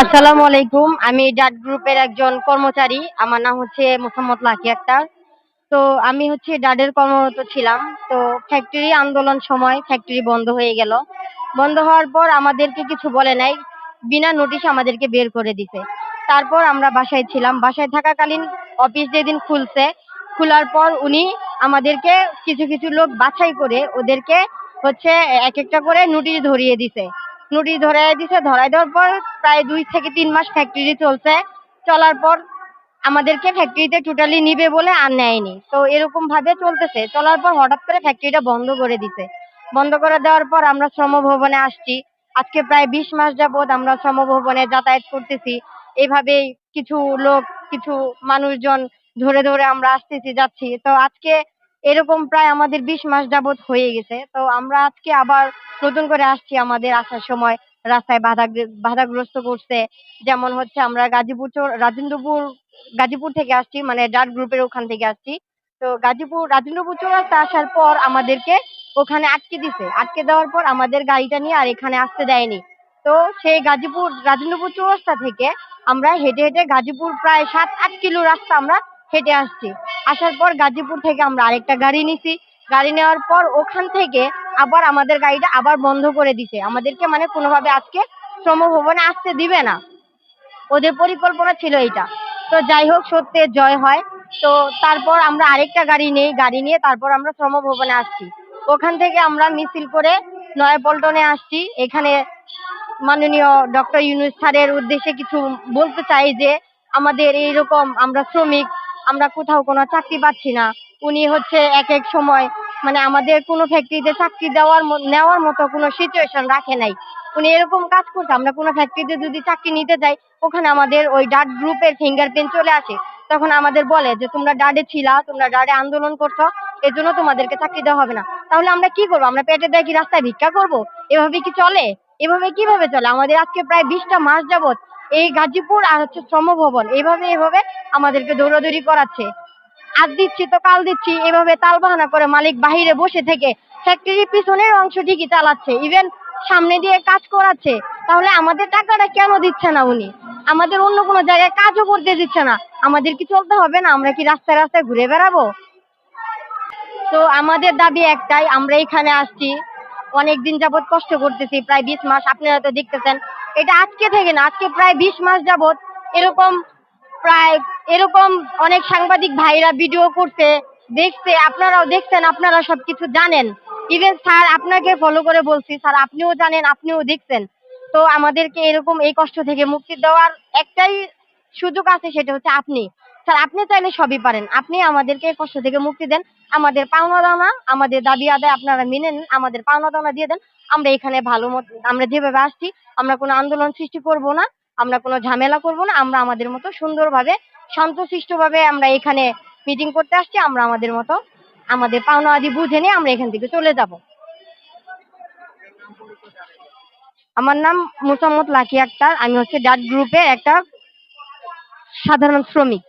আসসালামু আলাইকুম। আমি ডাট গ্রুপের একজন কর্মচারী। আমার নাম হচ্ছে মোহাম্মদ লাকি আক্তার। তো আমি হচ্ছে ডাডের কর্মরত ছিলাম। তো ফ্যাক্টরি আন্দোলন সময় ফ্যাক্টরি বন্ধ হয়ে গেল। বন্ধ হওয়ার পর আমাদেরকে কিছু বলে নাই। বিনা নোটিশ আমাদেরকে বের করে দিছে। তারপর আমরা বাসায় ছিলাম। বাসায় থাকাকালীন অফিস যেদিন খুলছে, খোলার পর উনি আমাদেরকে কিছু কিছু লোক বাছাই করে ওদেরকে হচ্ছে এক একটা করে নোটিশ ধরিয়ে দিছে। নোটিশ ধরাই দিছে, ধরাই দেওয়ার পর প্রায় দুই থেকে তিন মাস ফ্যাক্টরি চলছে। চলার পর আমাদেরকে ফ্যাক্টরিতে টোটালি নিবে বলে আর নেয়নি। তো এরকম ভাবে চলতেছে। চলার পর হঠাৎ করে ফ্যাক্টরিটা বন্ধ করে দিছে। বন্ধ করে দেওয়ার পর আমরা শ্রম ভবনে আসছি। আজকে প্রায় বিশ মাস যাবত আমরা শ্রম ভবনে যাতায়াত করতেছি। এইভাবেই কিছু লোক, কিছু মানুষজন ধরে ধরে আমরা আসতেছি, যাচ্ছি। তো আজকে এরকম প্রায় আমাদের বিশ মাস যাবত হয়ে গেছে। তো আমরা আজকে আবার নতুন করে আসছি আমাদের আসার সময়। রাস্তায় বাধা বাধাগ্রস্ত করছে। যেমন হচ্ছে আমরা গাজীপুর রাজেন্দ্রপুর, গাজীপুর থেকে আসছি মানে ডাট গ্রুপের ওখান থেকে আসছি। তো গাজীপুর, রাজেন্দ্রপুর চৌরাস্তা আসার পর আমাদেরকে ওখানে আটকে দিছে। আটকে দেওয়ার পর আমাদের গাড়িটা নিয়ে আর এখানে আসতে দেয়নি। তো সেই গাজীপুর, রাজেন্দ্রপুর চৌরাস্তা থেকে আমরা হেঁটে হেঁটে গাজীপুর প্রায় সাত আট কিলো রাস্তা আমরা হেঁটে আসছি। আসার পর গাজীপুর থেকে আমরা আরেকটা গাড়ি নিছি। গাড়ি নেওয়ার পর ওখান থেকে আবার আমাদের গাড়িটা আবার বন্ধ করে দিছে। আমাদেরকে মানে কোনোভাবে আজকে শ্রম ভবনে আসতে দিবে না। ওদের পরিকল্পনা ছিল এটা তো যাই হোক সত্যের জয় হয়। তো তারপর আমরা আরেকটা গাড়ি নেই। গাড়ি নিয়ে তারপর আমরা শ্রম ভবনে আসছি। ওখান থেকে আমরা মিছিল করে নয়াপল্টনে আসছি। এখানে মাননীয় ডক্টর ইউনুস স্যারের উদ্দেশ্যে কিছু বলতে চাই যে, আমাদের এইরকম আমরা শ্রমিক আমরা কোথাও কোনো চাকরি পাচ্ছি না। উনি হচ্ছে এক এক সময় মানে আমাদের কোনো ফ্যাক্টরিতে চাকরি দেওয়ার নেওয়ার মতো কোনো সিচুয়েশন রাখে নাই। উনি এরকম কাজ করছে, আমরা কোনো ফ্যাক্টরিতে যদি চাকরি নিতে যাই, ওখানে আমাদের ওই ডাট গ্রুপের ফিঙ্গারপ্রিন্ট চলে আসে। তখন আমাদের বলে যে, তোমরা ডাডে ছিলা, তোমরা ডাডে আন্দোলন করছ এর জন্য তোমাদেরকে চাকরি দেওয়া হবে না। তাহলে আমরা কি করব? আমরা পেটে দেয় কি রাস্তায় ভিক্ষা করব? এভাবে কি চলে? এভাবে কীভাবে চলে? আমাদের আজকে প্রায় বিশটা মাস যাবত এই গাজীপুর আর হচ্ছে শ্রম ভবন এইভাবে এইভাবে আমাদেরকে দৌড়াদৌড়ি করাচ্ছে। আজ দিচ্ছি তো কাল দিচ্ছি, এভাবে তালবাহানা করে মালিক বাহিরে বসে থেকে ফ্যাক্টরির পিছনের অংশ ঠিকই চালাচ্ছে। ইভেন সামনে দিয়ে কাজ করাচ্ছে। তাহলে আমাদের টাকাটা কেন দিচ্ছে না উনি? আমাদের অন্য কোনো জায়গায় কাজও করতে দিচ্ছে না। আমাদের কি চলতে হবে না? আমরা কি রাস্তায় রাস্তায় ঘুরে বেড়াবো? তো আমাদের দাবি একটাই, আমরা এখানে আসছি। অনেক দিন কষ্ট করতেছি, প্রায় বিশ মাস। আপনারা তো দেখতেছেন এটা আজকে থেকে না, আজকে প্রায় বিশ মাস যাবৎ এরকম প্রায় এরকম অনেক সাংবাদিক ভাইরা ভিডিও করছে, দেখছে, আপনারাও দেখছেন, আপনারা সবকিছু জানেন। ইভেন স্যার আপনাকে ফলো করে বলছি স্যার আপনিও জানেন, আপনিও দেখছেন। তো আমাদেরকে এরকম এই কষ্ট থেকে মুক্তি দেওয়ার একটাই সুযোগ আছে, সেটা হচ্ছে আপনি। স্যার, আপনি চাইলে সবই পারেন। আপনি আমাদেরকে কষ্ট থেকে মুক্তি দেন। আমাদের পাওনা দানা, আমাদের দাবি আদায় আপনারা মেনে নেন। আমাদের পাওনা দানা দিয়ে দেন। আমরা এখানে ভালো মতো, আমরা যেভাবে আসছি, আমরা কোনো আন্দোলন সৃষ্টি করব না, আমরা কোনো ঝামেলা করব না। আমরা আমাদের মতো সুন্দরভাবে, শান্তশিষ্টভাবে আমরা এখানে মিটিং করতে আসছি। আমরা আমাদের মতো, আমাদের পাওনা আদি বুঝে নিয়ে আমরা এখান থেকে চলে যাব। আমার নাম মুসাম্মদ লাকি আক্তার। আমি হচ্ছে ডাট গ্রুপের একটা সাধারণ শ্রমিক।